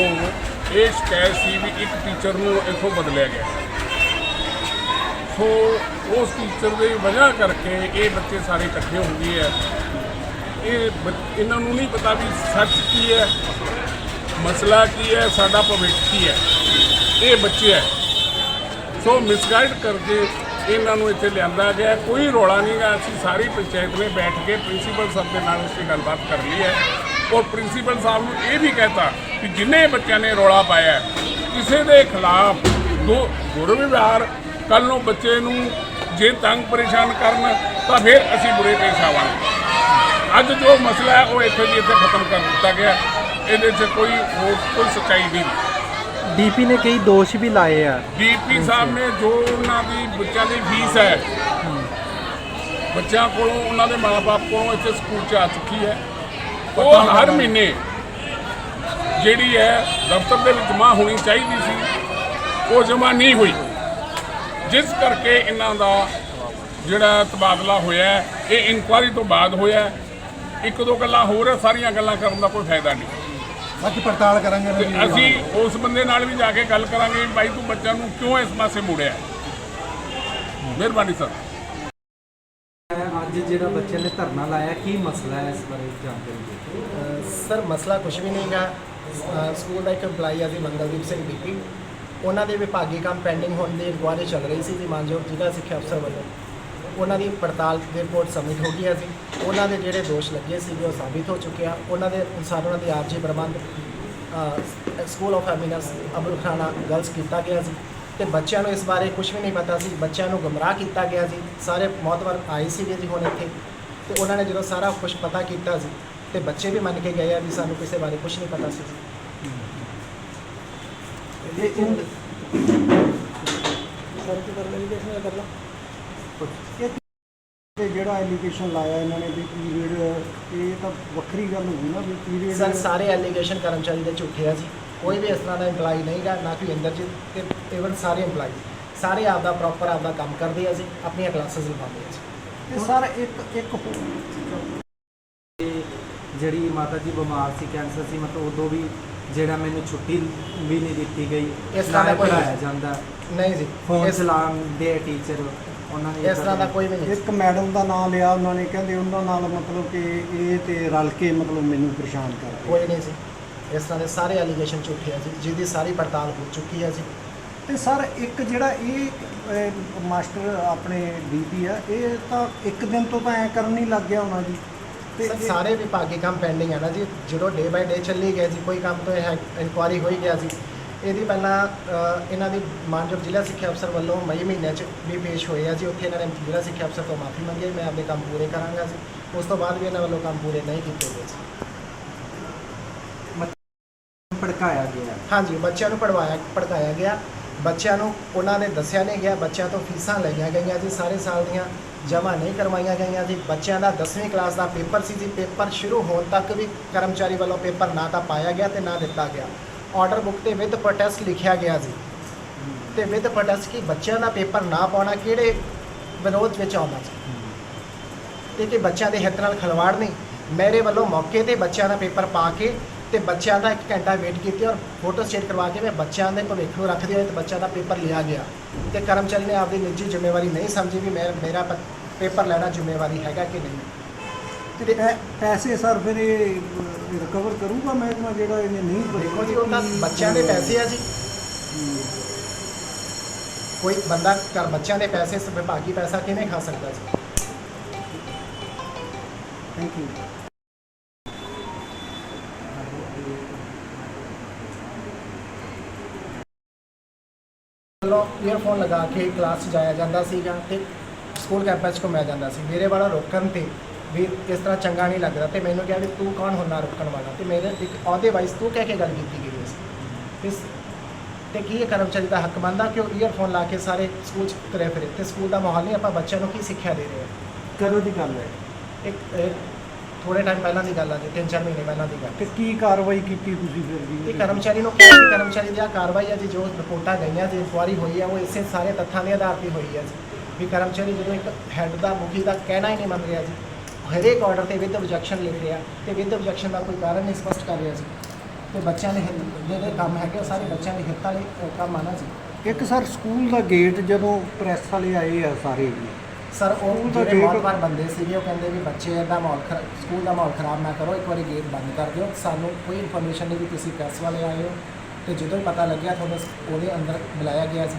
ਇਹ ਸ਼ਿਕਾਇਤ ਸੀ ਵੀ ਇੱਕ ਟੀਚਰ ਨੂੰ ਇੱਥੋਂ ਬਦਲਿਆ ਗਿਆ। ਸੋ ਉਸ ਟੀਚਰ ਦੀ ਵਜ੍ਹਾ ਕਰਕੇ ਇਹ ਬੱਚੇ ਸਾਰੇ ਇਕੱਠੇ ਹੋ ਗਏ ਆ। ਇਹ ਬ- ਇਹਨਾਂ ਨੂੰ ਨਹੀਂ ਪਤਾ ਵੀ ਸੱਚ ਕੀ ਹੈ, ਮਸਲਾ ਕੀ ਹੈ, ਸਾਡਾ ਭਵਿੱਖ ਕੀ ਹੈ। ਇਹ ਬੱਚੇ ਹੈ ਸੋ ਮਿਸਗਾਈਡ ਕਰਕੇ ਇਹਨਾਂ ਨੂੰ ਇੱਥੇ ਲਿਆਂਦਾ ਗਿਆ। ਕੋਈ ਰੌਲਾ ਨਹੀਂ ਗਾ। ਅਸੀਂ ਸਾਰੀ ਪੰਚਾਇਤ ਨੇ ਬੈਠ ਕੇ ਪ੍ਰਿੰਸੀਪਲ ਸਾਹਿਬ ਦੇ ਨਾਲ ਇਸ 'ਤੇ ਗੱਲਬਾਤ ਕਰ ਲਈ ਹੈ। ਔਰ ਪ੍ਰਿੰਸੀਪਲ ਸਾਹਿਬ ਨੂੰ ਇਹ ਵੀ ਕਹਿਤਾ ਕਿ ਜਿੰਨੇ ਬੱਚਿਆਂ ਨੇ ਰੌਲਾ ਪਾਇਆ ਕਿਸੇ ਦੇ ਖਿਲਾਫ ਦੋ ਦੁਰਵਿਵਹਾਰ ਕੱਲ ਨੂੰ ਬੱਚੇ ਨੂੰ ਜੇ ਤੰਗ ਪਰੇਸ਼ਾਨ ਕਰਨ ਤਾਂ ਫਿਰ ਅਸੀਂ ਬੁਰੇ ਪੇਸ਼ ਆਵਾਂਗੇ। ਅੱਜ ਜੋ ਮਸਲਾ ਹੈ ਉਹ ਇੱਥੇ ਦੀ ਇੱਥੇ ਖਤਮ ਕਰ ਦਿੱਤਾ ਗਿਆ ਇਹਦੇ 'ਚ ਕੋਈ ਹੋਰ ਕੋਈ ਸੱਚਾਈ ਨਹੀਂ। ਡੀਪੀ ਨੇ ਕਈ ਦੋਸ਼ ਵੀ ਲਾਏ ਆ। ਡੀਪੀ ਸਾਹਿਬ ਨੇ ਜੋ ਉਹਨਾਂ ਦੀ ਬੱਚਿਆਂ ਦੀ ਫੀਸ ਹੈ ਬੱਚਿਆਂ ਕੋਲੋਂ ਉਹਨਾਂ ਦੇ ਮਾਪੇ ਕੋਲੋਂ ਇੱਥੇ ਸਕੂਲ ਚ ਆ ਚੁੱਕੀ ਹੈ। ਉਹ ਹਰ ਮਹੀਨੇ ਜਿਹੜੀ ਹੈ ਦਫ਼ਤਰ ਦੇ ਵਿੱਚ ਜਮ੍ਹਾਂ ਹੋਣੀ ਚਾਹੀਦੀ ਸੀ ਉਹ ਜਮ੍ਹਾਂ ਨਹੀਂ ਹੋਈ। ਜਿਸ ਕਰਕੇ ਇਹਨਾਂ ਦਾ ਜਿਹੜਾ ਤਬਾਦਲਾ ਹੋਇਆ ਇਹ ਇਨਕੁਆਰੀ ਤੋਂ ਬਾਅਦ ਹੋਇਆ। ਇੱਕ ਦੋ ਗੱਲਾਂ ਹੋਰ ਹੈ ਸਾਰੀਆਂ ਗੱਲਾਂ ਕਰਨ ਦਾ ਕੋਈ ਫਾਇਦਾ ਨਹੀਂ। ਬਾਕੀ ਪੜਤਾਲ ਕਰਾਂਗੇ ਅਸੀਂ ਉਸ ਬੰਦੇ ਨਾਲ ਵੀ ਜਾ ਕੇ ਗੱਲ ਕਰਾਂਗੇ ਭਾਈ ਤੂੰ ਬੱਚਿਆਂ ਨੂੰ ਕਿਉਂ ਇਸ ਪਾਸੇ ਮੋੜਿਆ ਮਿਹਰਬਾਨੀ ਸਰ। ਅੱਜ ਜਿਹੜਾ ਬੱਚੇ ਨੇ ਧਰਨਾ ਲਾਇਆ, ਕੀ ਮਸਲਾ ਹੈ ਇਸ ਬਾਰੇ ਜਾਣਕਾਰੀ ਦਿਓ। ਸਰ, ਮਸਲਾ ਕੁਝ ਵੀ ਨਹੀਂਗਾ ਸਕੂਲ ਦਾ ਇੱਕ EMPLOYE ਆ ਜੀ, ਮੰਗਲਦੀਪ ਸਿੰਘ ਡੀਪੀ। ਉਹਨਾਂ ਦੇ ਵਿਭਾਗੀ ਕੰਮ ਪੈਂਡਿੰਗ ਹੋਣ ਦੀ ਇਨਕੁਆਇਰੀ ਚੱਲ ਰਹੀ ਸੀ ਜੀ, ਮਾਨਯੋਗ ਜ਼ਿਲ੍ਹਾ ਸਿੱਖਿਆ ਅਫਸਰ ਵੱਲੋਂ। ਉਹਨਾਂ ਦੀ ਪੜਤਾਲ ਦੀ ਰਿਪੋਰਟ ਸਬਮਿਟ ਹੋ ਗਈ ਹੈ ਜੀ। ਉਹਨਾਂ ਦੇ ਜਿਹੜੇ ਦੋਸ਼ ਲੱਗੇ ਸੀਗੇ ਉਹ ਸਾਬਿਤ ਹੋ ਚੁੱਕੇ ਆ। ਉਹਨਾਂ ਦੇ ਅਨੁਸਾਰ ਉਹਨਾਂ ਦੀ ਆਰਜੀ ਪ੍ਰਬੰਧ ਸਕੂਲ ਆਫ ਐਮਿਨਸ ਅਬੁਲ ਖਾਨਾ ਗਰਲਸ ਕੀਤਾ ਗਿਆ ਸੀ। ਤੇ ਬੱਚਿਆਂ ਨੂੰ ਇਸ ਬਾਰੇ ਕੁਝ ਵੀ ਨਹੀਂ ਪਤਾ ਸੀ। ਬੱਚਿਆਂ ਨੂੰ ਗੁੰਮਰਾਹ ਕੀਤਾ ਗਿਆ ਸੀ। ਸਾਰੇ ਮੌਤਵਰ ਆਏ ਸੀਗੇ ਜੀ ਹੁਣ ਇੱਥੇ। ਤੇ ਉਹਨਾਂ ਨੇ ਜਦੋਂ ਸਾਰਾ ਕੁਝ ਪਤਾ ਕੀਤਾ ਸੀ ਤੇ ਬੱਚੇ ਵੀ ਮੰਨ ਕੇ ਗਏ ਆ ਵੀ ਸਾਨੂੰ ਕਿਸੇ ਬਾਰੇ ਕੁਝ ਨਹੀਂ ਪਤਾ ਸੀ ਇਹ ਤੇ ਜਿਹੜਾ ਐਲੀਗੇਸ਼ਨ ਲਾਇਆ ਇਹਨਾਂ ਨੇ ਵੀ ਪੀਰੀਅਡ ਇਹ ਤਾਂ ਵੱਖਰੀ ਗੱਲ ਹੋਊ ਨਾ ਵੀ ਪੀਰੀਅਡ ਸਰ ਸਾਰੇ ਐਲੀਗੇਸ਼ਨ ਕਰਮਚਾਰੀ ਦੇ ਝੂਠੇ ਆ ਜੀ। ਕੋਈ ਵੀ ਇਸ ਤਰ੍ਹਾਂ ਦਾ EMPLOYE ਨਹੀਂਗਾ ਨਾ ਕੋਈ ਇੰਦਰਜੀਤ ਤੇ ਇਵਨ ਸਾਰੇ EMPLOYE ਸਾਰੇ ਆਪਦਾ ਪ੍ਰੋਪਰ ਆਪਦਾ ਕੰਮ ਕਰਦੇ ਆ ਜੀ ਆਪਣੀਆਂ ਕਲਾਸਿਸ ਲਗਾਉਂਦੇ ਆ ਜੀ। ਤੇ ਸਰ ਇੱਕ ਇੱਕ ਜਿਹੜੀ ਮਾਤਾ ਜੀ ਬਿਮਾਰ ਸੀ ਕੈਂਸਰ ਸੀ ਮਤਲਬ ਉਦੋਂ ਵੀ ਜਿਹੜਾ ਮੈਨੂੰ ਛੁੱਟੀ ਵੀ ਨਹੀਂ ਦਿੱਤੀ ਗਈ ਇਸ ਤਰ੍ਹਾਂ ਦਾ ਨਾ ਕੋਈ- ਪੜ੍ਹਾਇਆ ਜਾਂਦਾ। ਨਹੀਂ ਜੀ ਫੋਨ ਇਸ ਚਲਾਉਂਦੇ ਟੀਚਰ ਉਹਨਾਂ ਨੇ ਇਸ ਤਰ੍ਹਾਂ ਦਾ ਕੋਈ ਵੀ ਨਹੀਂ। ਇੱਕ ਮੈਡਮ ਦਾ ਨਾਮ ਲਿਆ ਉਹਨਾਂ ਨੇ ਕਹਿੰਦੇ ਉਹਨਾਂ ਨਾਲ ਮਤਲਬ ਕਿ ਇਹ ਤੇ ਰਲ ਕੇ ਮਤਲਬ ਮੈਨੂੰ ਪਰੇਸ਼ਾਨ ਕਰ ਰਹੇ ਕੋਈ ਨਹੀਂ ਜੀ। ਇਸ ਤਰ੍ਹਾਂ ਦੇ ਸਾਰੇ ਐਲੀਗੇਸ਼ਨ ਝੂਠੇ ਆ ਜੀ ਜਿਹਦੀ ਸਾਰੀ ਪੜਤਾਲ ਹੋ ਚੁੱਕੀ ਹੈ ਜੀ। ਤੇ ਸਰ ਇੱਕ ਜਿਹੜਾ ਇਹ ਅਹ, ਮਾਸਟਰ ਆਪਣੇ ਡੀਪੀ ਆ ਇਹ ਤਾਂ ਇੱਕ ਦਿਨ ਤੋਂ ਤਾਂ ਐ ਕਰਨ ਨਹੀਂ ਲੱਗ ਗਿਆ ਹੋਣਾ ਜੀ। ਤੇ ਸਰ ਇਹ- ਸਾਰੇ ਵਿਭਾਗੀ ਕੰਮ ਪੈਂਡਿੰਗ ਹੈ ਨਾ ਜੀ। ਜਦੋਂ ਡੇ ਬਾਈ ਡੇ ਚੱਲੀ ਗਏ ਜੀ ਕੋਈ ਕੰਮ ਤੋਂ ਇਹ ਇਨਕੁਆਰੀ ਹੋਈ ਗਿਆ ਸੀ ਇਹਦੀ ਪਹਿਲਾਂ ਅ, ਇਹਨਾਂ ਦੀ ਮਾਨਯੋਗ ਜ਼ਿਲ੍ਹਾ ਸਿੱਖਿਆ ਅਫਸਰ ਵੱਲੋਂ ਮਈ ਮਹੀਨੇ 'ਚ ਵੀ ਪੇਸ਼ ਹੋਏ ਆ ਜੀ। ਉੱਥੇ ਇਹਨਾਂ ਨੇ ਜ਼ਿਲ੍ਹਾ ਸਿੱਖਿਆ ਅਫਸਰ ਤੋਂ ਮਾਫੀ ਮੰਗੀ ਮੈਂ ਆਪਣੇ ਕੰਮ ਪੂਰੇ ਕਰਾਂਗਾ ਜੀ। ਉਸ ਤੋਂ ਬਾਅਦ ਵੀ ਇਹਨਾਂ ਵੱਲੋਂ ਕੰਮ ਪੂਰੇ ਨਹੀਂ ਕੀਤੇ ਗਏ ਸੀ ਭੜਕਾਇਆ ਗਿਆ। ਹਾਂਜੀ, ਬੱਚਿਆਂ ਨੂੰ ਪੜਵਾਇਆ ਪੜਕਾਇਆ ਗਿਆ। ਬੱਚਿਆਂ ਨੂੰ ਉਹਨਾਂ ਨੇ ਦੱਸਿਆ ਨਹੀਂ ਗਿਆ, ਬੱਚਿਆਂ ਤੋਂ ਫੀਸਾਂ ਲਈਆਂ ਗਈਆਂ ਜੀ, ਸਾਰੇ ਸਾਲ ਦੀਆਂ ਜਮ੍ਹਾਂ ਨਹੀਂ ਕਰਵਾਈਆਂ ਗਈਆਂ ਜੀ। ਬੱਚਿਆਂ ਦਾ 10ਵੀਂ ਕਲਾਸ ਦਾ ਪੇਪਰ ਸੀ ਜੀ, ਪੇਪਰ ਸ਼ੁਰੂ ਹੋਣ ਤੱਕ ਵੀ ਕਰਮਚਾਰੀ ਵੱਲੋਂ ਪੇਪਰ ਨਾ ਤਾਂ ਪਾਇਆ ਗਿਆ ਤੇ ਨਾ ਦਿੱਤਾ ਗਿਆ। ਆਰਡਰ ਬੁੱਕ ਤੇ ਵਿਦ ਪ੍ਰੋਟੈਸਟ ਲਿਖਿਆ ਗਿਆ ਜੀ। ਤੇ ਵਿਦ ਪ੍ਰੋਟੈਸਟ ਕਿ ਬੱਚਿਆਂ ਦਾ ਪੇਪਰ ਨਾ ਪਾਉਣਾ ਕਿਹੜੇ ਵਿਰੋਧ ਵਿੱਚ ਆਉਂਦਾ ਜੀ? ਤੇ ਕਿ ਬੱਚਿਆਂ ਦੇ ਹਿੱਤ ਨਾਲ ਖਿਲਵਾੜ ਨਹੀਂ। ਮੇਰੇ ਵੱਲੋਂ ਮੌਕੇ ਤੇ ਬੱਚਿਆਂ ਦਾ ਪੇਪਰ ਪਾ ਕੇ ਤੇ ਬੱਚਿਆਂ ਦਾ 1 ਘੰਟਾ ਵੇਟ ਕੀਤੀ ਔਰ ਫੋਟੋ ਸਟੇਟ ਕਰਵਾ ਕੇ ਮੈਂ ਬੱਚਿਆਂ ਦੇ ਭਵਿੱਖ ਨੂੰ ਰੱਖਦੇ ਹੋਏ ਤੇ ਬੱਚਿਆਂ ਦਾ ਪੇਪਰ ਲਿਆ ਗਿਆ। ਤੇ ਕਰਮਚਾਰੀ ਨੇ ਆਪਦੀ ਨਿੱਜੀ ਜ਼ਿੰਮੇਵਾਰੀ ਨਹੀਂ ਸਮਝੀ ਵੀ ਮੈਂ ਮੇਰਾ ਪੇਪਰ ਲੈਣਾ ਜ਼ਿੰਮੇਵਾਰੀ ਹੈਗਾ ਕਿ ਨਹੀਂ। ਤੇ ਪੈਸੇ ਸਰ ਫਿਰ ਇਹ ਰਿਕਵਰ ਕਰੂਗਾ ਮਹਿਕਮਾ ਜਿਹੜਾ ਇਹਨੇ ਨਹੀਂ? ਦੇਖੋ ਜੀ ਉਹ ਤਾਂ ਬੱਚਿਆਂ ਦੇ ਪੈਸੇ ਆ ਜੀ। ਕੋਈ ਬੰਦਾ ਕਰ ਬੱਚਿਆਂ ਦੇ ਪੈਸੇ ਵਿਭਾਗੀ ਪੈਸਾ ਕਿਵੇਂ ਖਾ ਸਕਦਾ ਜੀ? ਥੈਂਕ ਯੂ ਵੱਲੋਂ ਈਅਰਫੋਨ ਲਗਾ ਕੇ ਕਲਾਸ 'ਚ ਜਾਇਆ ਜਾਂਦਾ ਸੀਗਾ ਤੇ ਸਕੂਲ ਕੈਂਪਸ 'ਚ ਘੁੰਮਿਆ ਜਾਂਦਾ ਸੀ। ਮੇਰੇ ਵਾਲਾ ਰੋਕਣ ਤੇ ਵੀ ਇਸ ਤਰ੍ਹਾਂ ਚੰਗਾ ਨਹੀਂ ਲੱਗਦਾ ਤੇ ਮੈਨੂੰ ਕਿਹਾ ਵੀ ਤੂੰ ਕੌਣ ਹੁੰਦਾ ਰੋਕਣ ਵਾਲਾ? ਤੇ ਮੇਰੇ ਇੱਕ ਅਹੁਦੇ ਵਾਈਸ ਤੂੰ ਕਹਿ ਕੇ ਗੱਲ ਕੀਤੀ ਗਈ ਸੀ ਇਸ ਤੇ ਕੀ ਇਹ ਕਰਮਚਾਰੀ ਦਾ ਹੱਕ ਬਣਦਾ ਕਿ ਉਹ ਈਅਰਫੋਨ ਲਾ ਕੇ ਸਾਰੇ ਸਕੂਲ 'ਚ ਤੁਰੇ ਫਿਰੇ? ਤੇ ਸਕੂਲ ਦਾ ਮਾਹੌਲ ਨਹੀਂ ਆਪਾਂ ਬੱਚਿਆਂ ਨੂੰ ਕੀ ਸਿੱਖਿਆ ਦੇ ਰਹੇ ਹਾਂ? ਕਦੋਂ ਦੀ ਗੱਲ ਹੈ? ਇੱਕ ਥੋੜੇ ਟਾਈਮ ਪਹਿਲਾਂ ਦੀ ਗੱਲ ਆ ਜੀ ਤਿੰਨ ਚਾਰ ਮਹੀਨੇ ਪਹਿਲਾਂ ਦੀ ਗੱਲ ਤੇ ਕੀ ਕਾਰਵਾਈ ਕੀਤੀ ਤੁਸੀਂ ਫਿਰ ਜੀ ਇਹ ਕਰਮਚਾਰੀ ਨੂੰ ਕਿਹਾ ਕਿ ਕਰਮਚਾਰੀ ਦੀ ਆਹ ਕਾਰਵਾਈ ਹੈ ਜੀ ਜੋ ਰਿਪੋਰਟਾਂ ਗਈਆਂ ਜੀ ਇਨਕੁਆਰੀ ਹੋਈ ਹੈ ਉਹ ਇਸੇ ਸਾਰੇ ਤੱਥਾਂ ਦੇ ਆਧਾਰ ਤੇ ਹੋਈ ਹੈ ਜੀ। ਵੀ ਕਰਮਚਾਰੀ ਜਦੋਂ ਇੱਕ ਹੈੱਡ ਦਾ ਮੁਖੀ ਦਾ ਕਹਿਣਾ ਹੀ ਨਹੀਂ ਮੰਨ ਰਿਹਾ ਜੀ ਹਰੇਕ ਆਰਡਰ ਤੇ ਵਿਦ ਆਬਜੈਕਸ਼ਨ ਲਿਖ ਰਿਹਾ ਤੇ ਵਿਦ ਆਬਜੈਕਸ਼ਨ ਦਾ ਕੋਈ ਕਾਰਨ ਨਹੀਂ ਸਪਸ਼ਟ ਕਰ ਰਿਹਾ ਸੀ ਤੇ ਬੱਚਿਆਂ ਦੇ ਹਿੱਤ ਜਿਹੜੇ ਕੰਮ ਹੈਗੇ ਉਹ ਸਾਰੇ ਬੱਚਿਆਂ ਦੇ ਹਿੱਤ ਵਾਲੇ ਅ, ਕੰਮ ਆਣਾ ਸੀ ਇੱਕ ਸਰ ਸਕੂਲ ਦਾ ਗੇਟ ਜਦੋਂ ਪ੍ਰੈਸ ਵਾਲੇ ਆਏ ਆ ਸਾਰੇ ਜੀ ਸਰ ਉਹ ਦਾ ਜਿਹੜੇ ਗੇਟ- ਮੌਤਬਾਰ ਬੰਦੇ ਸੀਗੇ ਉਹ ਕਹਿੰਦੇ ਵੀ ਬੱਚੇ ਦਾ ਮਾਹੌਲ ਖਰਾ- ਸਕੂਲ ਦਾ ਮਾਹੌਲ ਖਰਾਬ ਨਾ ਕਰੋ ਇੱਕ ਵਾਰੀ ਗੇਟ ਬੰਦ ਕਰ ਦਿਓ। ਸਾਨੂੰ ਕੋਈ ਇਨਫੋਰਮੇਸ਼ਨ ਨਹੀਂ ਵੀ ਤੁਸੀਂ ਪ੍ਰੈਸ ਵਾਲੇ ਆਏ ਹੋ। ਤੇ ਜਦੋਂ ਹੀ ਪਤਾ ਲੱਗਿਆ ਤੁਹਾਨੂੰ ਉਹਦੇ ਅੰਦਰ ਬੁਲਾਇਆ ਗਿਆ ਸੀ।